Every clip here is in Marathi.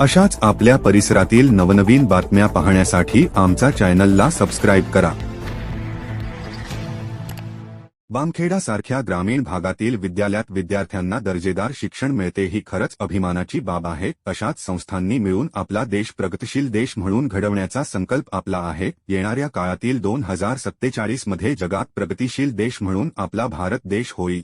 अशाच आपल्या परिसरातील नवनवीन बातम्या पाहण्यासाठी आमचा चॅनलला सबस्क्राईब करा. बामखेडा सारख्या ग्रामीण भागातील विद्यालयात विद्यार्थ्यांना दर्जेदार शिक्षण मिळते ही खरंच अभिमानाची बाब आहे. अशाच संस्थांनी मिळून आपला देश प्रगतशील देश म्हणून घडवण्याचा संकल्प आपला आहे. येणाऱ्या काळातील दोन हजार सत्तेचाळीसमध्ये जगात प्रगतिशील देश म्हणून आपला भारत देश होईल.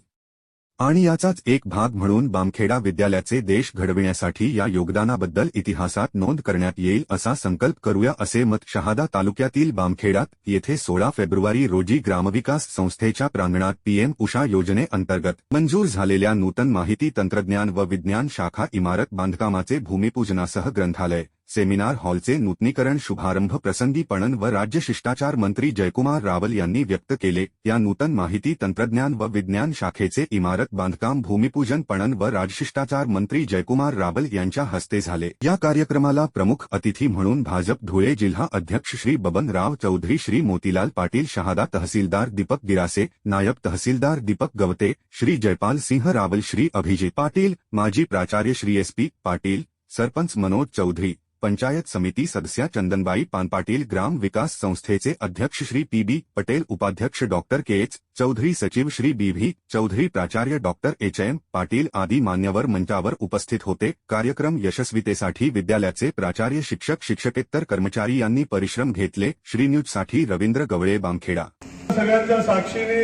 आणि याचाच एक भाग म्हणून बामखेडा विद्यालयाचे देश घडविण्यासाठी या योगदानाबद्दल इतिहासात नोंद करण्यात येईल असा संकल्प करूया असे मत शहादा तालुक्यातील बामखेडात येथे सोळा फेब्रुवारी रोजी ग्रामविकास संस्थेच्या प्रांगणात पीएम उषा योजनेअंतर्गत मंजूर झालेल्या नूतन माहिती तंत्रज्ञान व विज्ञान शाखा इमारत बांधकामाचे भूमिपूजनासह ग्रंथालय. सेमिनार हॉलचे नूतनीकरण शुभारंभ प्रसंगी पणन व राज्य शिष्टाचार मंत्री जयकुमार रावल यांनी व्यक्त केले. या नूतन माहिती तंत्रज्ञान व विज्ञान शाखेचे इमारत बांधकाम भूमिपूजन पणन व राजशिष्टाचार मंत्री जयकुमार रावल यांच्या हस्ते झाले. या कार्यक्रमाला प्रमुख अतिथी म्हणून भाजप धुळे जिल्हा अध्यक्ष श्री बबनराव चौधरी श्री मोतीलाल पाटील शहादा तहसीलदार दीपक गिरासे नायब तहसीलदार दीपक गवते श्री जयपाल सिंह रावल श्री अभिजित पाटील माजी प्राचार्य श्री एस पी पाटील सरपंच मनोज चौधरी पंचायत समिती सदस्या चंदनबाई पानपाटील ग्राम विकास संस्थेचे अध्यक्ष श्री पी बी पटेल उपाध्यक्ष डॉक्टर के एच चौधरी सचिव श्री बी व्ही चौधरी प्राचार्य डॉक्टर एच एम पाटील आदी मान्यवर मंचावर उपस्थित होते. कार्यक्रम यशस्वीतेसाठी विद्यालयाचे प्राचार्य शिक्षक शिक्षकेतर कर्मचारी यांनी परिश्रम घेतले. श्री न्यूजसाठी रवींद्र गवळे बामखेडा. सगळ्यांच्या साक्षीने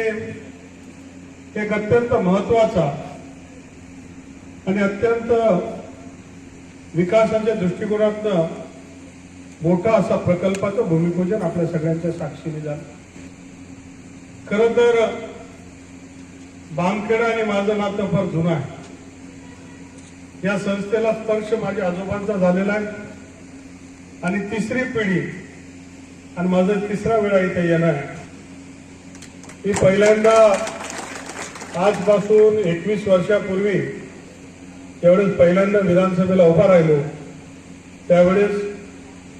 एक अत्यंत महत्त्वाचा आणि अत्यंत विकासाच्या दृष्टिकोनातनं मोठा असा प्रकल्पाचं भूमिपूजन आपल्या सगळ्यांच्या साक्षीने झालं. खरं तर बामखेडा आणि माझं नातं फार जुनं आहे. या संस्थेला स्पर्श माझ्या आजोबांचा झालेला आहे. आणि तिसरी पिढी आणि माझं तिसरा वेळा इथे येणार आहे. मी पहिल्यांदा आजपासून एकवीस वर्षापूर्वी त्यावेळेस पहिल्यांदा विधानसभेला उभा राहिलो. त्यावेळेस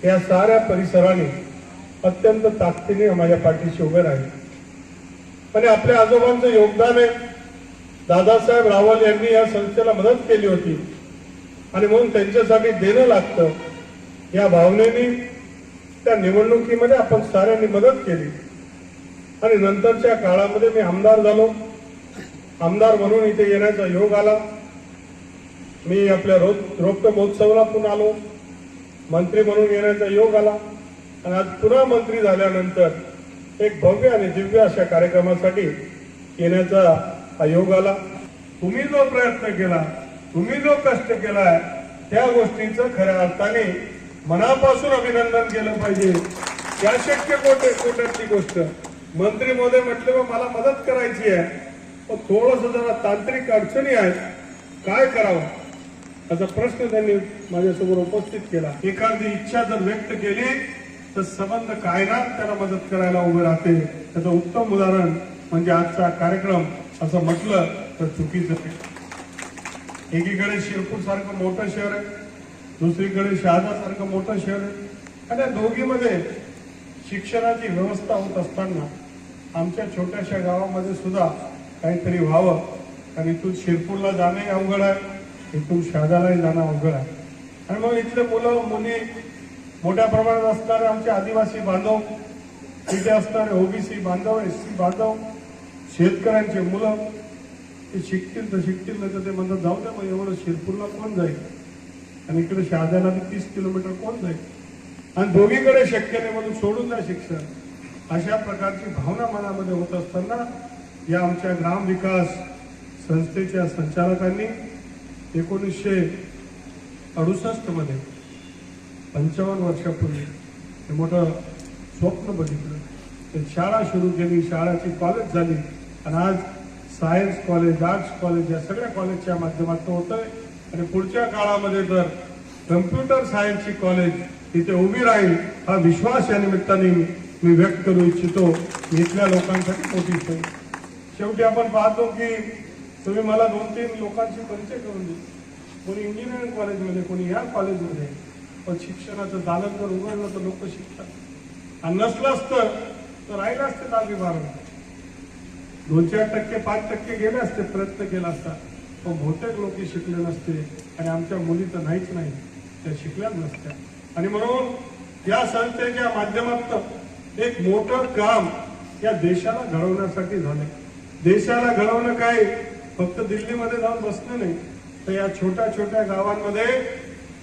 या साऱ्या परिसराने अत्यंत ताकदीने माझ्या पाठीशी उभे राहिले. आणि आपल्या आजोबांचं योगदान आहे. दादासाहेब रावल यांनी या संस्थेला मदत केली होती. आणि म्हणून त्यांच्यासाठी देणं लागतं. या भावनेने त्या निवडणुकीमध्ये आपण साऱ्यांनी मदत केली. आणि नंतरच्या काळामध्ये मी आमदार झालो. आमदार म्हणून इथे येण्याचा योग आला. मी आपल्या रोप रोपट महोत्सवाला पण आलो. मंत्री म्हणून येण्याचा योग आला. आणि आज पुन्हा मंत्री झाल्यानंतर एक भव्य आणि दिव्य अशा कार्यक्रमासाठी येण्याचा हा योग आला. तुम्ही जो प्रयत्न केला तुम्ही जो कष्ट केलाय त्या गोष्टीचं खऱ्या अर्थाने मनापासून अभिनंदन केलं पाहिजे. या शक्य कोटे कोट्यातली गोष्ट. मंत्री महोदय म्हटले मग मला मदत करायची आहे. पण थोडस जरा तांत्रिक अडचणी आहेत. काय करावं? असा प्रश्न त्यांनी माझ्यासमोर उपस्थित केला. एखादी इच्छा जर व्यक्त केली तर संबंध कायनात त्याला मदत करायला उभे राहते. त्याचं उत्तम उदाहरण म्हणजे आजचा कार्यक्रम असं म्हटलं तर चुकीचं आहे. एकीकडे शिरपूर सारखं मोठं शहर आहे दुसरीकडे शहादा सारखं मोठं शहर आहे. आणि या दोघीमध्ये शिक्षणाची व्यवस्था होत असताना आमच्या छोट्याशा गावामध्ये सुद्धा काहीतरी व्हावं. आणि इथून शिरपूरला जाणंही अवघड आहे. इथून शहादालाही जाणं अवघड आहे. आणि मग इथले मुलं मुली मोठ्या प्रमाणात असणारे आमचे आदिवासी बांधव तिथे असणारे ओबीसी बांधव एस सी बांधव शेतकऱ्यांचे मुलं ते शिकतील तर शिकतील नाही तर ते म्हणतात जाऊ द्या मग एवढं शिरपूरला कोण जाईल? आणि इकडे शहाद्याला तीस किलोमीटर कोण जाईल? आणि दोघीकडे शक्य नाही म्हणून सोडून द्या शिक्षण. अशा प्रकारची भावना मनामध्ये होत असताना या आमच्या ग्राम विकास संस्थेच्या संचालकांनी एकोणीसशे अडुसष्टमध्ये पंचावन्न वर्षापूर्वी हे मोठं स्वप्न बघितलं. ते शाळा सुरू केली शाळाची कॉलेज झाली आणि आज सायन्स कॉलेज आर्ट्स कॉलेज या सगळ्या कॉलेजच्या माध्यमातून होत आहे आणि पुढच्या काळामध्ये तर कम्प्युटर सायन्सची कॉलेज इथे उभी राहील हा विश्वास या निमित्ताने मी व्यक्त करू इच्छितो. इथल्या लोकांसाठी मोठी शेवटी आपण पाहतो की तुम्ही मला दोन तीन लोकांशी परिचय करून दिले कोणी इंजिनिअरिंग कॉलेजमध्ये कोणी ह्या कॉलेजमध्ये पण शिक्षणाचं दालन जर उघडलं तर लोक शिकतात. आणि नसलं असतं तर राहिलं असते दहावी बारावी दोन चार टक्के पाच टक्के गेले असते प्रयत्न केला असता. पण बहुतेक लोक शिकले नसते. आणि आमच्या मुली तर नाहीच नाही त्या शिकल्याच नसत्या. आणि म्हणून या संस्थेच्या माध्यमातून एक मोठं काम या देशाला घडवण्यासाठी झालं देशाला घडवणं काय? फक्त दिल्लीमध्ये जाऊन बसणं नाही तर या छोट्या छोट्या गावांमध्ये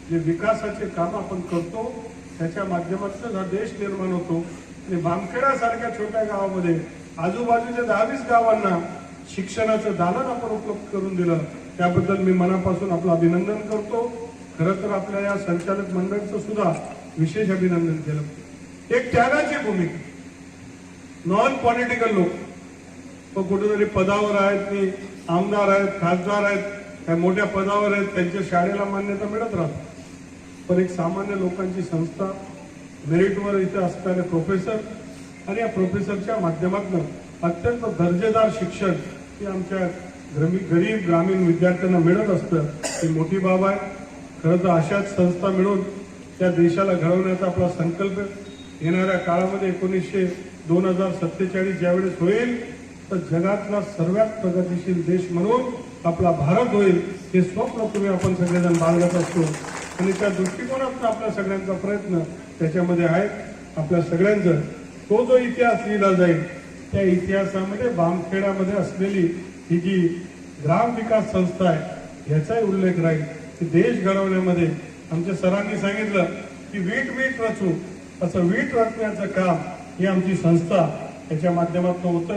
जे विकासाचे काम आपण करतो त्याच्या माध्यमातून हा देश निर्माण होतो. आणि बामखेडासारख्या छोट्या गावामध्ये आजूबाजूच्या दहावीस गावांना शिक्षणाचं दालन आपण उपलब्ध करून दिलं. त्याबद्दल मी मनापासून आपलं अभिनंदन करतो. खरं तर आपल्या या संचालक मंडळाचं सुद्धा विशेष अभिनंदन केलं. एक त्यागाची भूमिका. नॉन पॉलिटिकल लोक. तो कुठेतरी पदावर आहेत की आमदार आहेत खासदार आहेत काही मोठ्या पदावर आहेत त्यांच्या शाळेला मान्यता मिळत राहते. पण एक सामान्य लोकांची संस्था मेरिटवर इथे असणारे प्रोफेसर आणि या प्रोफेसरच्या माध्यमातून अत्यंत दर्जेदार शिक्षण हे आमच्या ग्रमी- गरीब ग्रामीण विद्यार्थ्यांना मिळत असतं. ही मोठी बाब आहे. खरं तर अशाच संस्था मिळून त्या देशाला घडवण्याचा आपला संकल्प येणाऱ्या काळामध्ये एकोणीसशे दोन हजार सत्तेचाळीस ज्यावेळेस होईल तर जगातला सर्वात प्रगतीशील देश म्हणून आपला भारत होईल हे स्वप्न तुम्ही आपण सगळेजण बाळगत असतो. आणि त्या दृष्टिकोनातून आपल्या सगळ्यांचा प्रयत्न त्याच्यामध्ये आहे आपल्या सगळ्यांचं. तो जो इतिहास लिहिला जाईल त्या इतिहासामध्ये बामखेड्यामध्ये असलेली ही जी ग्राम विकास संस्था आहे याचाही उल्लेख राहील. की देश घडवण्यामध्ये आमच्या सरांनी सांगितलं की वीट वीट रचू असं वीट रचण्याचं काम ही आमची संस्था याच्या माध्यमातून होतं